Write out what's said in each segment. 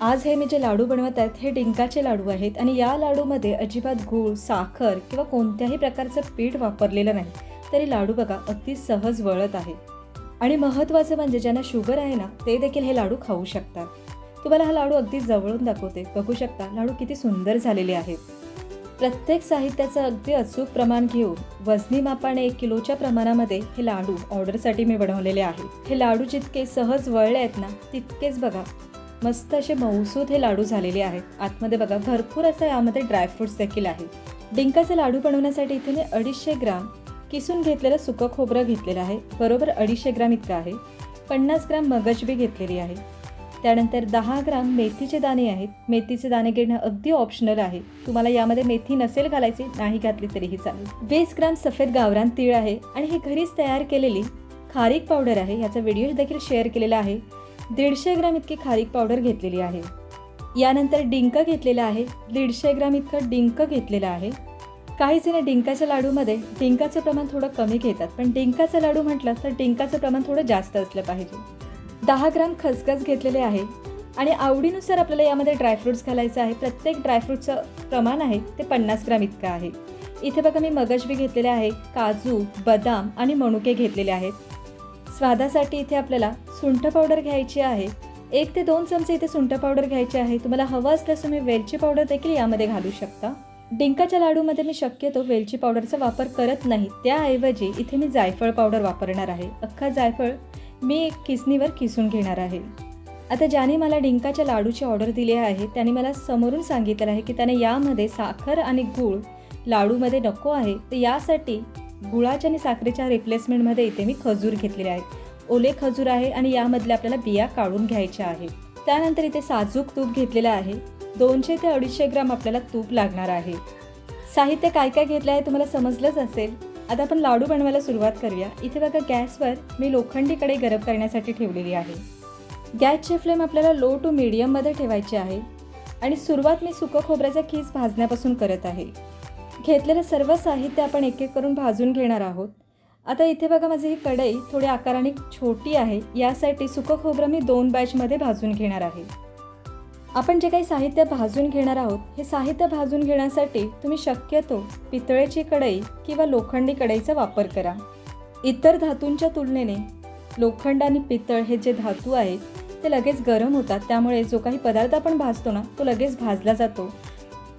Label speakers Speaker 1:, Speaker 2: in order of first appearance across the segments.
Speaker 1: आज हे मी जे लाडू बनवत आहेत हे डिंकाचे लाडू आहेत आणि या लाडूमध्ये अजिबात गूळ साखर किंवा कोणत्याही प्रकारचं पीठ वापरलेलं नाही तरी लाडू बघा अगदी सहज वळत आहे. आणि महत्त्वाचं म्हणजे ज्यांना शुगर आहे ना ते देखील हे लाडू खाऊ शकतात. तुम्हाला हा लाडू अगदी जवळून दाखवते. बघू शकता लाडू किती सुंदर झालेले आहेत. प्रत्येक साहित्याचं अगदी अचूक प्रमाण घेऊन वजनी मापाने एक किलोच्या प्रमाणामध्ये हे लाडू ऑर्डरसाठी मी बनवलेले आहेत. हे लाडू जितके सहज वळले आहेत ना तितकेच बघा मस्त असे मऊसूद हे लाडू झालेले आहेत. आतमध्ये बघा भरपूर असं यामध्ये ड्रायफ्रुट्स देखील आहेत. डिंकाचे लाडू बनवण्यासाठी इथे मी अडीचशे ग्राम किसून घेतलेलं सुकं खोबरं घेतलेलं आहे. बरोबर अडीचशे ग्राम इतकं आहे. पन्नास ग्राम मगजबी घेतलेली आहे. त्यानंतर दहा ग्राम मेथीचे दाणे आहेत. मेथीचे दाणे घेणं अगदी ऑप्शनल आहे. तुम्हाला यामध्ये मेथी नसेल घालायची नाही घातली तरीही चालेल. वीस ग्राम सफेद गावरान तीळ आहे आणि हे घरीच तयार केलेली खारीक पावडर आहे. याचा व्हिडिओ देखील शेअर केलेला आहे. दीडशे ग्राम इतकी खारीक पावडर घेतलेली आहे. यानंतर डिंक घेतलेला आहे. दीडशे ग्राम इतकं डिंक घेतलेलं आहे. काही जण डिंकाच्या लाडूमध्ये डिंकाचं प्रमाण थोडं कमी घेतात. पण डिंकाचं लाडू म्हटलं तर डिंकाचं प्रमाण थोडं जास्त असलं पाहिजे. दहा ग्राम खसखस घेतलेले आहे. आणि आवडीनुसार आपल्याला यामध्ये ड्रायफ्रुट्स घालायचं आहे. प्रत्येक ड्रायफ्रूटचं प्रमाण आहे ते पन्नास ग्राम इतकं आहे. इथे बघा मी मगजबी घेतलेले आहे. काजू बदाम आणि मनुके घेतलेले आहेत. स्वादासाठी इथे आपल्याला सुंठ पावडर घ्यायची आहे. एक ते दोन चमचे इथे सुंठ पावडर घ्यायची आहे. तुम्हाला हवं असल्यास तुम्ही वेलची पावडर देखील यामध्ये घालू शकता. डिंकाच्या लाडूमध्ये मी शक्यतो वेलची पावडरचा वापर करत नाही. त्याऐवजी इथे मी जायफळ पावडर वापरणार आहे. अख्खा जायफळ मी एक किसणीवर किसून घेणार आहे. आता ज्याने मला डिंकाच्या लाडूची ऑर्डर दिली आहे त्याने मला समोरून सांगितलं आहे की त्याने यामध्ये साखर आणि गूळ लाडूमध्ये नको आहे. तर यासाठी गुळाच्या आणि साखरेच्या रिप्लेसमेंटमध्ये इथे मी खजूर घेतलेले आहे ओले खजूर आहे आणि यामधल्या आपल्याला बिया काढून घ्यायच्या आहेत. त्यानंतर इथे साजूक तूप घेतलेलं आहे. दोनशे ते अडीचशे ग्राम आपल्याला तूप लागणार आहे. साहित्य काय काय घेतलं आहे तुम्हाला समजलंच असेल. आता आपण लाडू बनवायला सुरुवात करूया. इथे बघा गॅसवर मी लोखंडी गरम करण्यासाठी ठेवलेली आहे. गॅसची फ्लेम आपल्याला लो टू मीडियममध्ये ठेवायची आहे. आणि सुरुवात मी सुकं खोबऱ्याचा खीस भाजण्यापासून करत आहे. घेतलेलं सर्व साहित्य आपण एक एक करून भाजून घेणार आहोत. आता इथे बघा माझी ही कढई थोडी आकाराने छोटी आहे. यासाठी सुकं खोबरं मी दोन बॅचमध्ये भाजून घेणार आहे. आपण जे काही साहित्य भाजून घेणार आहोत हे साहित्य भाजून घेण्यासाठी तुम्ही शक्यतो पितळेची कढई किंवा लोखंडी कढईचा वापर करा. इतर धातूंच्या तुलनेने लोखंड आणि पितळ हे जे धातू आहेत ते लगेच गरम होतात. त्यामुळे जो काही पदार्थ आपण भाजतो ना तो लगेच भाजला जातो.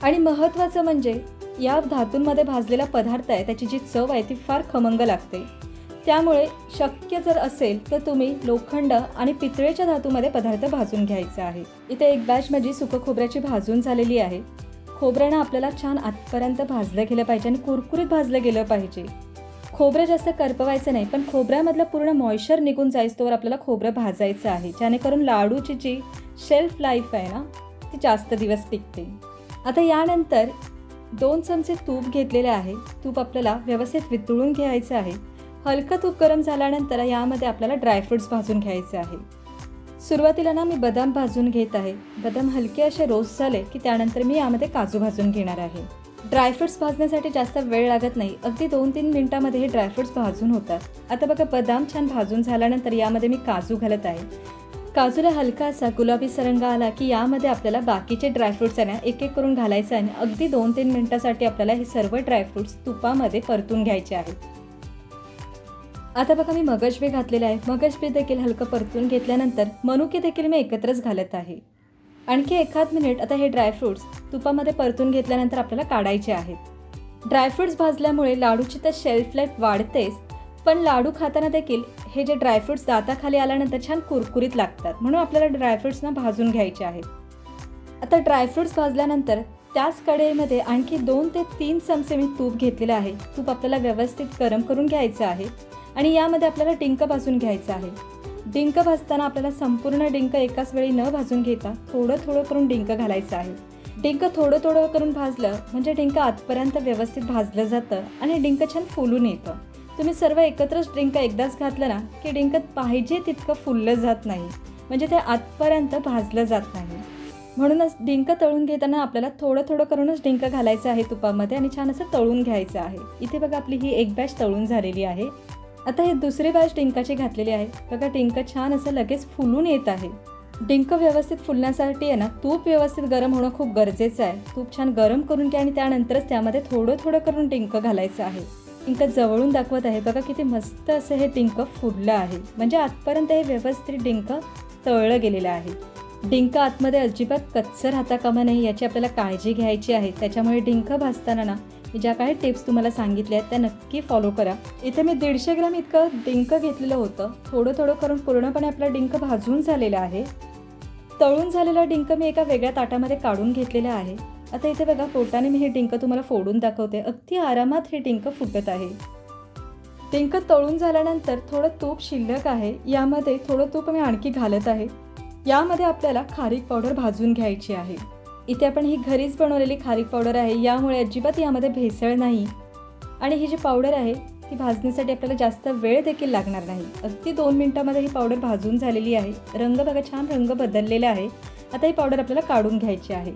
Speaker 1: आणि महत्त्वाचं म्हणजे या धातूंमध्ये भाजलेला पदार्थ आहे त्याची जी चव आहे ती फार खमंग लागते. त्यामुळे शक्य जर असेल तर तुम्ही लोखंड आणि पितळेच्या धातूमध्ये पदार्थ भाजून घ्यायचा आहे. इथे एक बॅच माझी सुकं खोबऱ्याची भाजून झालेली आहे. खोबऱ्यानं आपल्याला छान आतपर्यंत भाजलं गेलं पाहिजे आणि कुरकुरीत भाजलं गेलं पाहिजे. खोबरं जास्त करपवायचं नाही पण खोबऱ्यामधलं पूर्ण मॉइश्चर निघून जायस्तोवर आपल्याला खोबरं भाजायचं आहे. जेणेकरून लाडूची जी शेल्फ लाईफ आहे ना ती जास्त दिवस टिकते. आता यानंतर दोन चमचे तूप घेतलेले आहे. तूप आपल्याला व्यवस्थित वितळून घ्यायचं आहे. हलकं तूप गरम झाल्यानंतर यामध्ये आपल्याला ड्रायफ्रुट्स भाजून घ्यायचे आहे. सुरुवातीला ना मी बदाम भाजून घेत आहे. बदाम हलके असे रोस्ट झाले की त्यानंतर मी यामध्ये काजू भाजून घेणार आहे. ड्रायफ्रुट्स भाजण्यासाठी जास्त वेळ लागत नाही. अगदी दोन तीन मिनिटामध्ये हे ड्रायफ्रुट्स भाजून होतात. आता बघा बदाम छान भाजून झाल्यानंतर यामध्ये मी काजू घालत आहे. काजूला हलका असा गुलाबी सरंग आला की यामध्ये आपल्याला बाकीचे ड्रायफ्रुट्स आहे ना एक एक करून घालायचं आणि अगदी दोन तीन मिनिटासाठी आपल्याला हे सर्व ड्रायफ्रुट्स तुपामध्ये परतून घ्यायचे आहेत आता बघा मी मगजबे घातलेले आहे. मगजबे देखील हलकं परतून घेतल्यानंतर मनुके देखील मी एकत्रच घालत आहे. आणखी एखाद मिनिट आता हे ड्रायफ्रुट्स तुपामध्ये परतून घेतल्यानंतर आपल्याला काढायचे आहेत. ड्रायफ्रुट्स भाजल्यामुळे लाडूची तर शेल्फ लाईफ वाढतेच पण लाडू खाताना देखील हे जे ड्रायफ्रुट्स दाताखाली आल्यानंतर छान कुरकुरीत लागतात. म्हणून आपल्याला ड्रायफ्रुट्सना भाजून घ्यायचे आहेत. आता ड्रायफ्रुट्स भाजल्यानंतर त्याच कढईमध्ये आणखी दोन ते तीन चमचे मी तूप घेतलेलं आहे. तूप आपल्याला व्यवस्थित गरम करून घ्यायचं आहे. आणि यामध्ये आपल्याला डिंक भाजून घ्यायचं आहे. डिंक भाजताना आपल्याला संपूर्ण डिंक एकाच वेळी न भाजून घेता थोडं थोडं करून डिंक घालायचं आहे. डिंक थोडं थोडं करून भाजलं म्हणजे डिंक आतपर्यंत व्यवस्थित भाजलं जातं आणि डिंक छान फुलून येतं. तुम्ही सर्व एकत्रच डिंक एकदाच घातलं ना की डिंक पाहिजे तितकं फुललं जात नाही. म्हणजे ते आतपर्यंत भाजलं जात नाही. म्हणूनच डिंक तळून घेताना आपल्याला थोडं थोडं करूनच डिंक घालायचं आहे तुपामध्ये आणि छान असं तळून घ्यायचं आहे. इथे बघा आपली ही एक बॅच तळून झालेली आहे. आता हे दुसरी बॅच डिंकाची घातलेली आहे. बघा डिंक छान असं लगेच फुलून येत आहे. डिंक व्यवस्थित फुलण्यासाठी आहे ना तूप व्यवस्थित गरम होणं खूप गरजेचं आहे. तूप छान गरम करून घ्या आणि त्यानंतरच त्यामध्ये थोडं थोडं करून डिंक घालायचं आहे. डिंक जवळून दाखवत आहे. बघा किती मस्त असं हे डिंक फुडलं आहे. म्हणजे आतपर्यंत हे व्यवस्थित डिंक तळलं गेलेलं आहे. डिंक आतमध्ये अजिबात कच्चं राहता कामा नाही. याची आपल्याला काळजी घ्यायची आहे. त्याच्यामुळे डिंक भाजताना ना ज्या काही टिप्स तुम्हाला सांगितल्या आहेत त्या नक्की फॉलो करा. इथे मी दीडशे ग्राम इतकं डिंक घेतलेलं होतं. थोडं थोडं करून पूर्णपणे आपला डिंक भाजून झालेला आहे. तळून झालेला डिंक मी एका वेगळ्या ताटामध्ये काढून घेतलेला आहे. आता इथे बघा पोटाने मी हे डिंक तुम्हाला फोडून दाखवते. अगदी आरामात हे डिंक फुटत आहे. डिंक तळून झाल्यानंतर थोडं तूप शिल्लक आहे. यामध्ये थोडं तूप मी आणखी घालत आहे. यामध्ये आपल्याला खारीक पावडर भाजून घ्यायची आहे. इथे आपण ही घरीच बनवलेली खारीक पावडर आहे. यामुळे अजिबात यामध्ये भेसळ नाही. आणि ही जी पावडर आहे ती भाजण्यासाठी आपल्याला जास्त वेळ देखील लागणार नाही. अगदी दोन मिनिटामध्ये ही पावडर भाजून झालेली आहे. रंग बघा छान रंग बदललेला आहे. आता ही पावडर आपल्याला काढून घ्यायची आहे.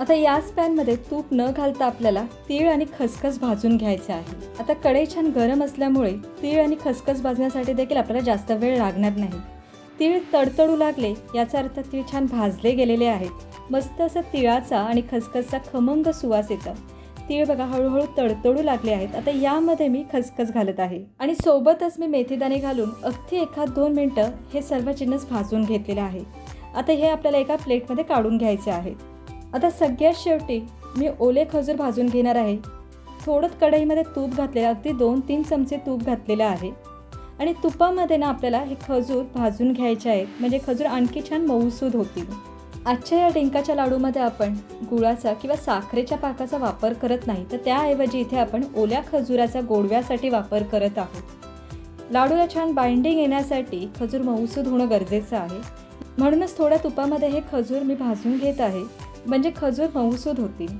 Speaker 1: आता याच पॅनमध्ये तूप न घालता आपल्याला तीळ आणि खसखस भाजून घ्यायचं आहे. आता कढई छान गरम असल्यामुळे तीळ आणि खसखस भाजण्यासाठी देखील आपल्याला जास्त वेळ लागणार नाही. तीळ तडतडू लागले याचा अर्थ तीळ छान भाजले गेलेले आहेत. मस्त असं तिळाचा आणि खसखसचा खमंग सुवास येतं. तीळ बघा हळूहळू तडतडू लागले आहेत. आता यामध्ये मी खसखस घालत आहे. आणि सोबतच मी मेथीदाणे घालून अगदी एखाद दोन मिनटं हे सर्व जिन्नस भाजून घेतलेले आहे. आता हे आपल्याला एका प्लेटमध्ये काढून घ्यायचे आहे. आता सगळ्यात शेवटी मी ओले खजूर भाजून घेणार आहे. थोडं कढईमध्ये तूप घातलेलं अगदी दोन तीन चमचे तूप घातलेलं आहे. आणि तुपामध्ये ना आपल्याला हे खजूर भाजून घ्यायचे आहेत. म्हणजे खजूर आणखी छान मऊसूद होतील. आजच्या या डिंकाच्या लाडूमध्ये आपण गुळाचा किंवा साखरेच्या पाकाचा वापर करत नाही. तर त्याऐवजी इथे आपण ओल्या खजुराचा गोडव्यासाठी वापर करत आहोत. लाडूला छान बाइंडिंग येण्यासाठी खजूर मऊसूद होणं गरजेचं आहे. म्हणूनच थोड्या तुपामध्ये हे खजूर मी भाजून घेत आहे. म्हणजे खजूर मऊसूद होतील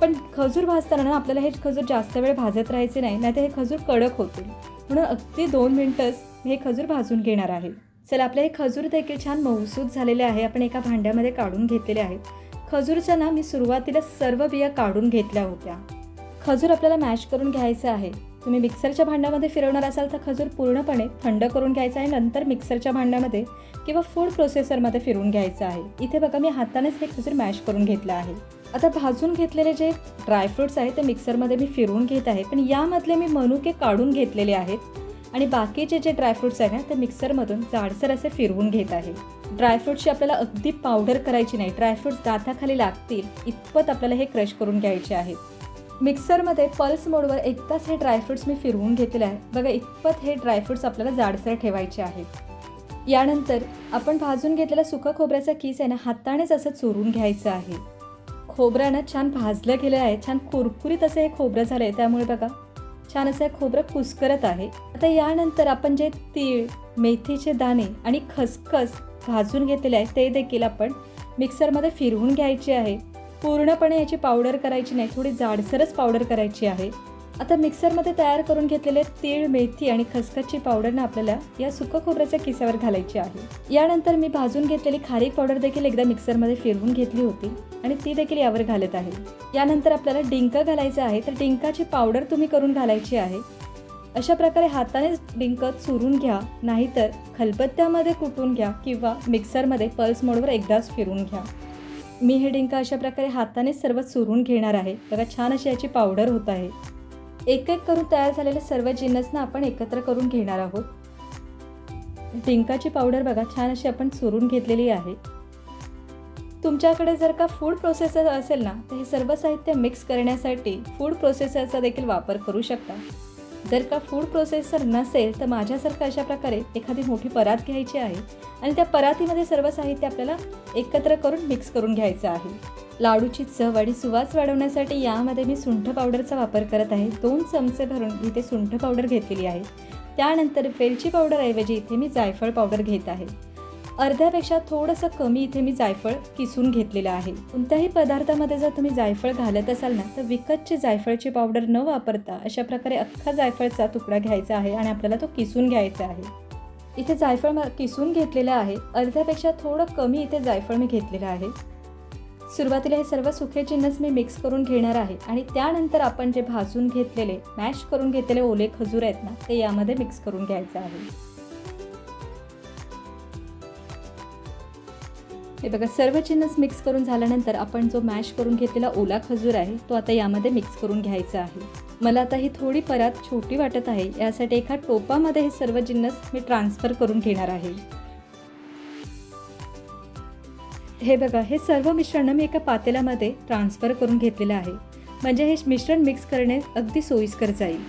Speaker 1: पण खजूर भाजताना आपल्याला हे खजूर जास्त वेळ भाजत राहायचे नाही नाहीतर हे खजूर कडक होतील. म्हणून अगदी दोन मिनटंच हे खजूर भाजून घेणार आहे. चला आपले हे खजूर देखील छान मऊसूद झालेले आहे. आपण एका भांड्यामध्ये काढून घेतलेले आहेत खजूरच्या ना मी सुरुवातीला सर्व बिया काढून घेतल्या होत्या. खजूर आपल्याला मॅश करून घ्यायचं आहे. तुम्ही मिक्सरच्या भांड्यामध्ये फिरवणार असाल तर खजूर पूर्णपणे थंड करून घ्यायचा आहे. नंतर मिक्सरच्या भांड्यामध्ये किंवा फूड प्रोसेसरमध्ये फिरवून घ्यायचं आहे. इथे बघा मी हातानेच हे खजूर मॅश करून घेतलं आहे. आता भाजून घेतलेले जे ड्रायफ्रुट्स आहेत ते मिक्सरमध्ये मी फिरवून घेत आहे. पण यामधले मी मनुके काढून घेतलेले आहेत. आणि बाकीचे जे ड्रायफ्रुट्स आहेत ना ते मिक्सरमधून जाडसर असे फिरवून घेत आहे. ड्रायफ्रुट्सची आपल्याला अगदी पावडर करायची नाही. ड्रायफ्रुट्स दाताखाली लागतील इतपत आपल्याला हे क्रश करून घ्यायचे आहेत मिक्सरमध्ये पल्स मोडवर एकदाच हे ड्रायफ्रुट्स मी फिरवून घेतलेले आहे बघा इतपत हे ड्रायफ्रुट्स आपल्याला जाडसर ठेवायचे आहेत. यानंतर आपण भाजून घेतलेला सुका खोबऱ्याचा किस आहे ना हातानेच असं चोरून घ्यायचं आहे. खोबऱ्यानं छान भाजलं गेलं आहे. छान कुरकुरीत असं हे खोबरं झालं आहे त्यामुळे बघा छान असं हे खोबरं कुस्करत आहे. आता यानंतर आपण जे तीळ मेथीचे दाणे आणि खसखस भाजून घेतलेले आहे ते देखील आपण मिक्सरमध्ये फिरवून घ्यायचे आहे. पूर्णपणे याची पावडर करायची नाही थोडी जाडसरच पावडर करायची आहे. आता मिक्सरमध्ये तयार करून घेतलेले तीळ मेथी आणि खसखसची पावडर ना आपल्याला या सुकं खोबऱ्याच्या किसावर घालायची आहे. यानंतर मी भाजून घेतलेली खारीक पावडर देखील एकदा मिक्सरमध्ये फिरवून घेतली होती आणि ती देखील यावर घालत आहे. यानंतर आपल्याला डिंक घालायचं आहे तर डिंकाची पावडर तुम्ही करून घालायची आहे. अशा प्रकारे हातानेच डिंक चुरून घ्या नाहीतर खलबत्त्यामध्ये कुटून घ्या किंवा मिक्सरमध्ये पल्स मोडवर एकदाच फिरून घ्या. मी हे डिंक अशा प्रकारे हाताने सर्व चुरून घेणार आहे. बघा छान अशी याची पावडर होत आहे. एक एक करून तयार झालेले सर्व जिन्नसना आपण एकत्र करून घेणार आहोत. डिंकाची पावडर बघा छान अशी आपण चुरून घेतलेली आहे. तुमच्याकडे जर का फूड प्रोसेसर असेल ना तर हे सर्व साहित्य मिक्स करण्यासाठी फूड प्रोसेसरचा देखील वापर करू शकता. जर का फूड प्रोसेसर नसेल तर माझ्यासारखं अशा प्रकारे एखादी मोठी परात घ्यायची आहे आणि त्या परातीमध्ये सर्व साहित्य आपल्याला एकत्र करून मिक्स करून घ्यायचं आहे. लाडूची चव आणि सुवास वाढवण्यासाठी यामध्ये मी सुंठ पावडरचा वापर करत आहे. दोन चमचे भरून इथे सुंठ पावडर घेतलेली आहे. त्यानंतर वेलची पावडरऐवजी इथे मी जायफळ पावडर घेत आहे. अर्ध्यापेक्षा थोडंसं कमी इथे मी जायफळ किसून घेतलेलं आहे. कोणत्याही पदार्थामध्ये जर तुम्ही जायफळ घालत असाल ना तर विकतची जायफळची पावडर न वापरता अशा प्रकारे अख्खा जायफळचा तुकडा घ्यायचा आहे आणि आपल्याला तो किसून घ्यायचा आहे. इथे जायफळ म- किसून घेतलेलं आहे. अर्ध्यापेक्षा थोडं कमी इथे जायफळ मी घेतलेलं आहे. सुरुवातीला हे सर्व सुखे जिन्नस मी मिक्स करून घेणार आहे आणि त्यानंतर आपण जे भाजून घेतलेले मॅश करून घेतलेले ओले खजूर आहेत ना ते यामध्ये मिक्स करून घ्यायचं आहे. हे बघा सर्व जिन्नस मिक्स करून झाल्यानंतर आपण जो मॅश करून घेतलेला ओला खजूर आहे तो आता यामध्ये मिक्स करून घ्यायचा आहे. मला आता ही थोडी परात छोटी वाटत आहे यासाठी एका टोपामध्ये हे सर्व जिन्नस मी ट्रान्सफर करून घेणार आहे. हे बघा हे सर्व मिश्रण मी एका पातेल्यामध्ये ट्रान्सफर करून घेतलेलं आहे. म्हणजे हे मिश्रण मिक्स करणे अगदी सोयीस्कर जाईल.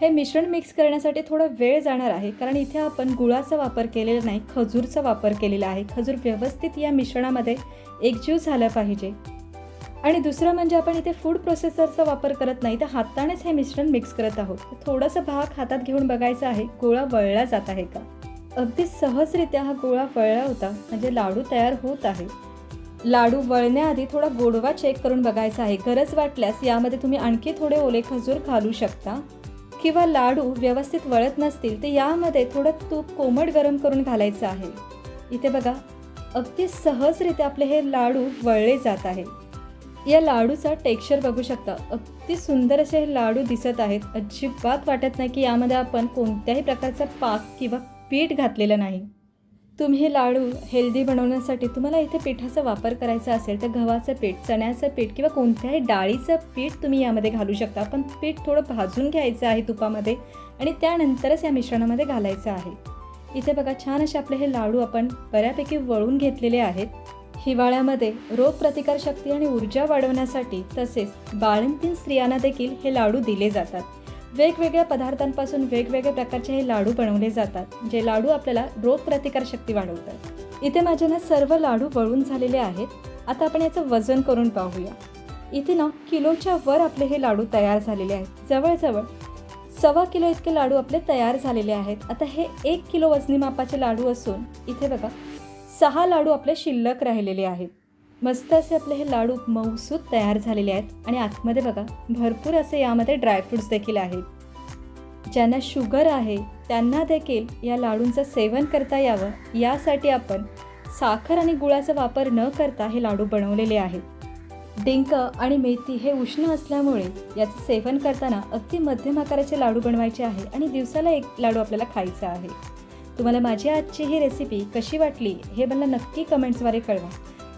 Speaker 1: हे मिश्रण मिक्स करण्यासाठी थोडा वेळ जाणार आहे. कारण इथे आपण गुळाचा वापर केलेला नाही खजूरचा वापर केलेला आहे. खजूर व्यवस्थित या मिश्रणामध्ये एकजीव झाला पाहिजे. आणि दुसरं म्हणजे आपण इथे फूड प्रोसेसरचा वापर करत नाही तर हातानेच हे मिश्रण मिक्स करत आहोत. थोडासा भाग हातात घेऊन बघायचं आहे गोळा वळला जात आहे का? अगदी सहजरित्या हा गोळा वळला होता म्हणजे लाडू तयार होत आहे. लाडू वळण्याआधी थोडा गोडवा चेक करून बघायचा आहे. गरज वाटल्यास यामध्ये तुम्ही आणखी थोडे ओले खजूर घालू शकता. किंवा लाडू व्यवस्थित वळत नसतील तर यामध्ये थोडं तूप कोमट गरम करून घालायचं आहे. इथे बघा अगदी सहजरित्या आपले हे लाडू वळले जात आहे. या लाडूचा टेक्स्चर बघू शकता. अगदी सुंदर असे हे लाडू दिसत आहेत. अजिबात वाटत नाही की यामध्ये आपण कोणत्याही प्रकारचा पाक किंवा पीठ घातलेलं नाही. तुम्ही लाडू हेल्दी बनवण्यासाठी तुम्हाला इथे पिठाचा वापर करायचा असेल तर गव्हाचं पीठ चण्याचं पीठ किंवा कोणत्याही डाळीचं पीठ तुम्ही यामध्ये घालू शकता. पण पीठ थोडं भाजून घ्यायचं आहे तुपामध्ये आणि त्यानंतरच या मिश्रणामध्ये घालायचं आहे. इथे बघा छान असे आपले हे लाडू आपण बऱ्यापैकी वळून घेतलेले आहेत. हिवाळ्यामध्ये रोगप्रतिकारशक्ती आणि ऊर्जा वाढवण्यासाठी तसेच बाळंतीन स्त्रियांना देखील हे लाडू दिले जातात. वेगवेगळ्या पदार्थांपासून वेगवेगळ्या प्रकारचे हे लाडू बनवले जातात जे लाडू आपल्याला रोगप्रतिकारशक्ती वाढवतात. इथे माझे ना सर्व लाडू वळून झालेले आहेत. आता आपण याचं वजन करून पाहूया. इथे ना किलोच्या वर आपले हे लाडू तयार झालेले आहेत. जवळजवळ सव्वा किलो इतके लाडू आपले तयार झालेले आहेत. आता हे एक किलो वजनी मापाचे लाडू असून इथे बघा सहा लाडू आपले शिल्लक राहिलेले आहेत. मस्त असे आपले हे लाडू मऊसूत तयार झालेले आहेत. आणि आतमध्ये बघा भरपूर असे यामध्ये ड्रायफ्रुट्स देखील आहेत. ज्यांना शुगर आहे त्यांना देखील या लाडूंचं सेवन करता यावं. यासाठी आपण साखर आणि गुळाचा वापर न करता हे लाडू बनवलेले आहेत. डिंक आणि मेथी हे उष्ण असल्यामुळे याचं सेवन करताना अगदी मध्यम आकाराचे लाडू बनवायचे आहे आणि दिवसाला एक लाडू आपल्याला खायचा आहे. तुम्हाला माझी आजची ही रेसिपी कशी वाटली हे मला नक्की कमेंट्सद्वारे कळवा.